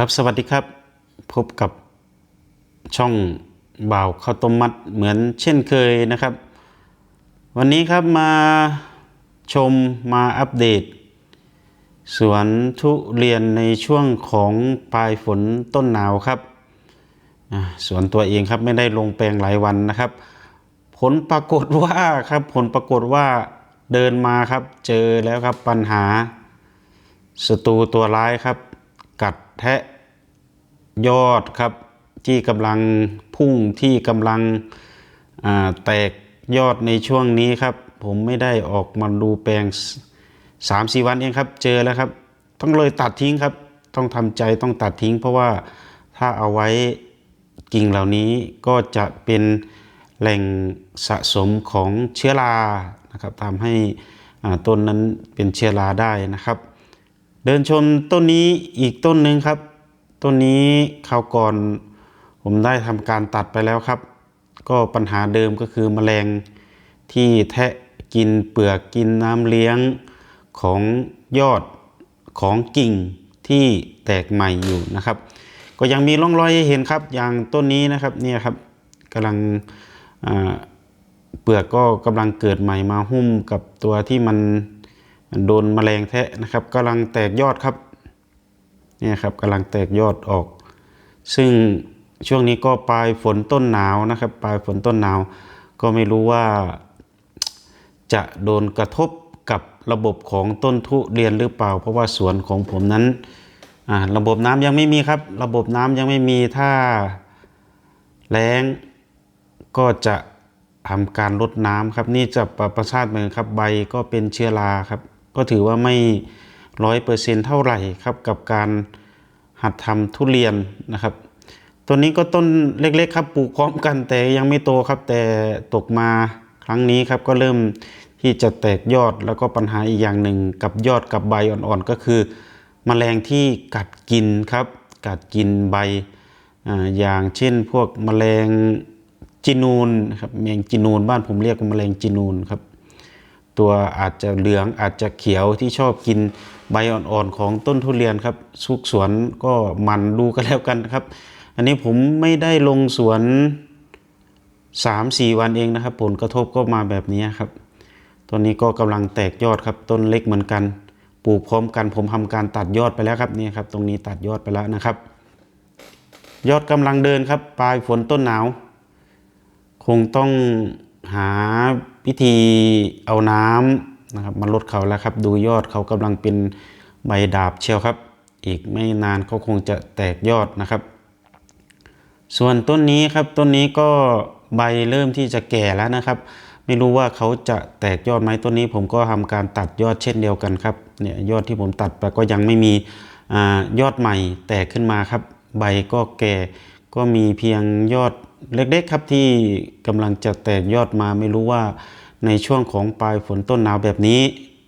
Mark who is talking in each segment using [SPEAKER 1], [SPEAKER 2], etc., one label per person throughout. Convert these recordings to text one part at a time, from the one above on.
[SPEAKER 1] ครับสวัสดีครับ พบกับช่องบ่าวข้าวต้มมัดเหมือนเช่นเคยนะครับ วันนี้ครับมาชมมาอัปเดต สวนทุเรียนในช่วงของปลายฝนต้นหนาวครับสวนตัวเองครับไม่ได้ลงแปลงหลายวันนะครับ ผลปรากฏว่าครับผลปรากฏว่าเดินมาครับ เจอแล้วครับปัญหาศัตรูตัวร้ายครับ กัดแทะยอดครับ ที่กำลังพุ่งที่กำลังแตกยอดในช่วงนี้ครับ ผมไม่ได้ออกมาดูแปลงสามสี่วันเองครับ เจอแล้วครับ ต้องเลยตัดทิ้งครับ ต้องทำใจต้องตัดทิ้ง เพราะว่าถ้าเอาไว้กิ่งเหล่านี้ก็จะเป็นแหล่งสะสมของเชื้อรานะครับทำให้ต้นนั้นเป็นเชื้อราได้นะครับ เดินชมต้นนี้อีกต้นหนึ่งครับ ต้นนี้คราวก่อนผมได้ทำการตัดไปแล้วครับ ก็ปัญหาเดิมก็คือแมลงที่แทะกินเปลือกกินน้ำเลี้ยงของยอดของกิ่งที่แตกใหม่อยู่นะครับ ก็ยังมีร่องรอยให้เห็นครับ อย่างต้นนี้นะครับเนี่ยครับกำลังเปลือกก็กำลังเกิดใหม่มาหุ้มกับตัวที่มัน โดนแมลงแทะนะครับกำลังแตกยอดครับเนี่ยครับกำลังแตกยอดออก ซึ่งช่วงนี้ก็ปลายฝนต้นหนาวนะครับ ปลายฝนต้นหนาว ก็ไม่รู้ว่า จะโดนกระทบกับระบบของต้นทุเรียนหรือเปล่า เพราะว่าสวนของผมนั้นระบบน้ำยังไม่มีครับ ระบบน้ำยังไม่มีถ้าแล้งก็จะทำการลดน้ำครับ นี่จะประประชาติเหมือนครับใบก็เป็นเชื้อราครับ ก็ถือว่าไม่ร้อยเปอร์เซ็นเท่าไหร่ครับกับการหัดทำทุเรียนนะครับ ตัวนี้ก็ต้นเล็กๆครับปลูกพร้อมกันแต่ยังไม่โตครับแต่ตกมาครั้งนี้ครับก็เริ่มที่จะแตกยอดแล้วก็ปัญหาอีกอย่างหนึ่งกับยอดกับใบอ่อนๆก็คือแมลงที่กัดกินครับ กัดกินใบออย่างเช่นพวกแมลงจีนูนครับแมงจีนูนบ้านผมเรียกว่าแมลงจีนูนครับ ตัวอาจจะเหลืองอาจจะเขียวที่ชอบกินใบอ่อนๆของต้นทุเรียนครับสุกสวนก็มันดูกันแล้วกันครับ อันนี้ผมไม่ได้ลงสวนสามสี่วันเองนะครับ ผลกระทบก็มาแบบนี้ครับต้นนี้ก็กำลังแตกยอดครับ ต้นเล็กเหมือนกัน ปลูกพร้อมกัน ผมทำการตัดยอดไปแล้วครับนี่ครับ ตรงนี้ตัดยอดไปแล้วนะครับ ยอดกำลังเดินครับ ปลายฝนต้นหนาว คงต้องหา วิธีเอาน้ำนะครับมาลดเขาแล้วครับ ดูยอดเขากำลังเป็นใบดาบเชียวครับ อีกไม่นานเขาคงจะแตกยอดนะครับ ส่วนต้นนี้ครับต้นนี้ก็ใบเริ่มที่จะแก่แล้วนะครับ ไม่รู้ว่าเขาจะแตกยอดไหมต้นนี้ผมก็ทำการตัดยอดเช่นเดียวกันครับเนี่ยยอดที่ผมตัดไปก็ยังไม่มีอยอดใหม่แตกขึ้นมาครับ ใบก็แก่ ก็มีเพียงยอดเล็กๆครับที่กำลังจะแตกยอดมาไม่รู้ว่าในช่วงของปลายฝนต้นหนาวแบบนี้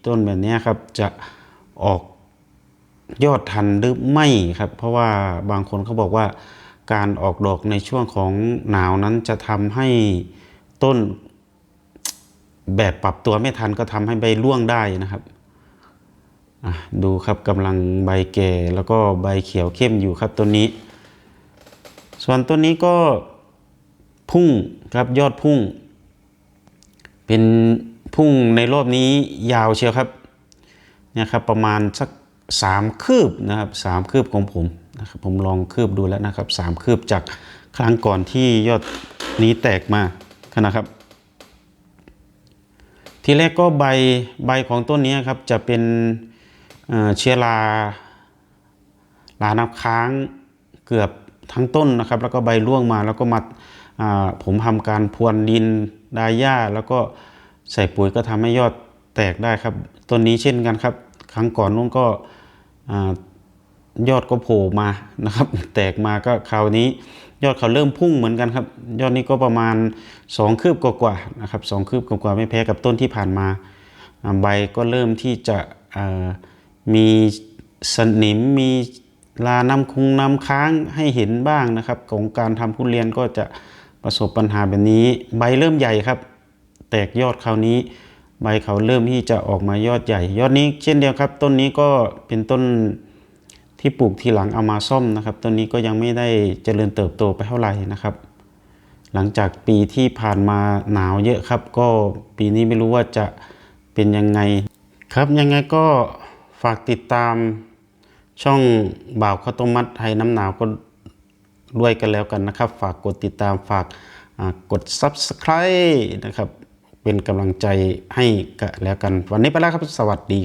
[SPEAKER 1] ต้นแบบนี้ครับจะออกยอดทันหรือไม่ครับ เพราะว่าบางคนเขาบอกว่าการออกดอกในช่วงของหนาวนั้นจะทำให้ต้นแบบปรับตัวไม่ทันก็ทำให้ใบร่วงได้นะครับดูครับกำลังใบแก่แล้วก็ใบเขียวเข้มอยู่ครับต้นนี้ ส่วนต้นนี้ก็พุ่งครับยอดพุ่ง เป็นพุ่งในรอบนี้ยาวเชียวครับเนี่ยครับประมาณสักสามคืบนะครับสามคืบของผมนะครับผมลองคืบดูแล้วนะครับสามคืบจากครั้งก่อนที่ยอดนี้แตกมานะครับ ทีแรกก็ใบใบของต้นนี้ครับจะเป็นเชื้อราลาน้ำค้างเกือบ ทั้งต้นนะครับ แล้วก็ใบร่วงมาแล้วก็มาผมทำการพรวนดินดาหญ้า แล้วก็ใส่ปุ๋ยก็ทำให้ยอดแตกได้ครับต้นนี้เช่นกันครับ ครั้งก่อนนู้นก็ยอดก็โผล่มานะครับ แตกมาก็คราวนี้ยอดเขาเริ่มพุ่งเหมือนกันครับ ยอดนี้ก็ประมาณสองคืบกว่าๆนะครับสองคืบกว่าๆไม่แพ้กับต้นที่ผ่านมา ใบก็เริ่มที่จะมีสนิมมี ลาน้ำคงน้ำค้างให้เห็นบ้างนะครับ ของการทำทุเรียนก็จะประสบปัญหาแบบนี้ ใบเริ่มใหญ่ครับ แตกยอดคราวนี้ ใบเขาเริ่มที่จะออกมายอดใหญ่ ยอดนี้เช่นเดียวครับ ต้นนี้ก็เป็นต้นที่ปลูกทีหลังเอามาซ่อมนะครับต้นนี้ก็ยังไม่ได้เจริญเติบโตไปเท่าไหร่นะครับ หลังจากปีที่ผ่านมาหนาวเยอะครับ ก็ปีนี้ไม่รู้ว่าจะเป็นยังไงครับยังไงก็ฝากติดตาม ช่องบ่าวข้าวต้มมัดไทยน้ำหนาวก็ด้วยกันแล้วกันนะครับ ฝากกดติดตามฝากกด Subscribe นะครับ เป็นกำลังใจให้กันแล้วกัน วันนี้ไปแล้วครับ สวัสดี